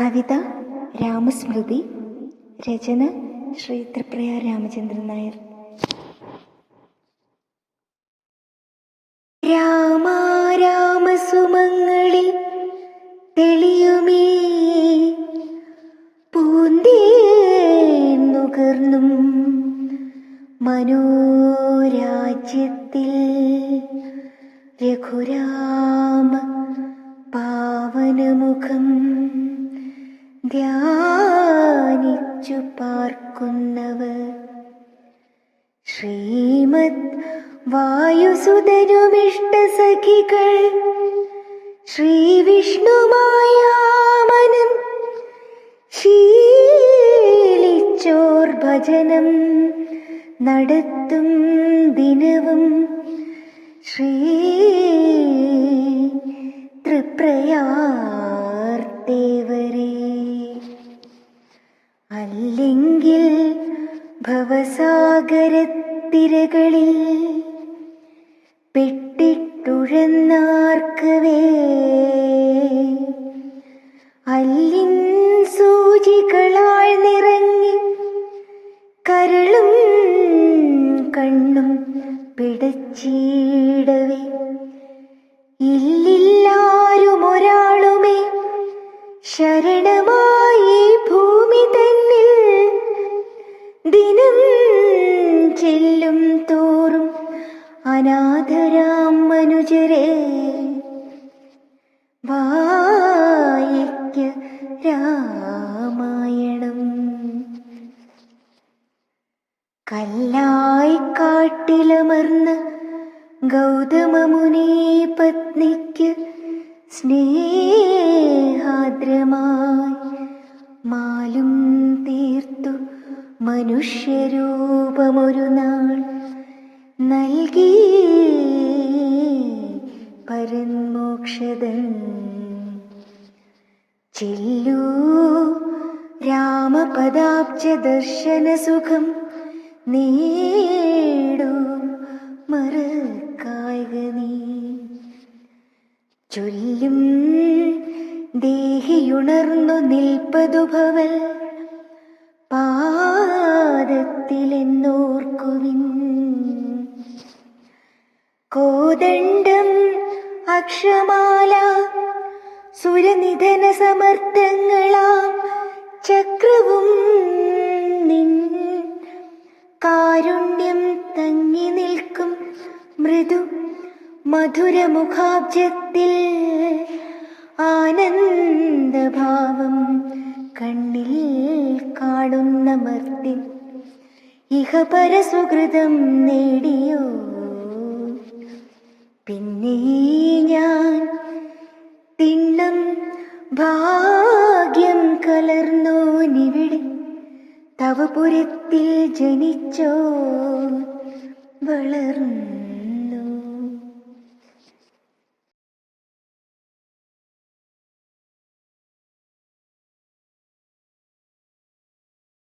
കവിത രാമസ്മൃതി രചന ശ്രീ രാമചന്ദ്രൻ നായർ. രാമ രാമാരാമസുമങ്ങളിൽ തെളിയുമേ. പൂന്തേന്നുകർന്നും മനോരാജ്യത്തിൽ രഘുരാമ പാവനമുഖം. ധ്യാനിച്ചു പാർക്കുന്നവർ. ശ്രീമത് വായുസുതനുമിഷ്ടസഖികൾ ശ്രീവിഷ്ണുമായാമനം. ശീലിച്ചോർ ഭജനം നടത്തും ദിനവും. ശ്രീ തൃപ്രയാർത്തേവരേ അല്ലെങ്കിൽ ഭവസാഗരത്തിരകളിൽ പെട്ടിട്ടുഴന്നാർക്കവേ അല്ലിൻ ശരണമായി ഭൂമി തന്നിൽ ദിനം ചെല്ലും തോറും അനാഥരാം മനുജരെ വായിക്ക രാമായണം. കല്ലായി കാട്ടിലമർന്ന് ഗൗതമമുനി പത്നിക്ക് സ്നേഹാദ്രമായി മനുഷ്യരൂപമൊരു നാൾ നൽകി. പരന്മോക്ഷതൻ ചെല്ലൂ. രാമപദാബ്ജ ദർശന സുഖം നേടൂ. മറക്കായക നീ. ചൊല്ലും ദേഹിയുണർന്നു നിൽപ്പതു ഭവൽ പാദത്തിലെന്നോർക്കുവിൻ കോദണ്ഡം അക്ഷമാല സുരനിധന സമർത്ഥങ്ങളാം ചക്രവും നിൻ. കാരുണ്യം തങ്ങി നിൽക്കും മൃദു മധുരമുഖാബ്ജത്തിൽ ആനന്ദഭാവം കണ്ണിൽ കാണുന്ന മർത്തിൻ ഇഹ പരസുഹൃതം നേടിയോ? പിന്നെ ഞാൻ തിണ്ണം ഭാഗ്യം കലർന്നോ നിവിടെ? തവപുരത്തിൽ ജനിച്ചോ? വളർന്നു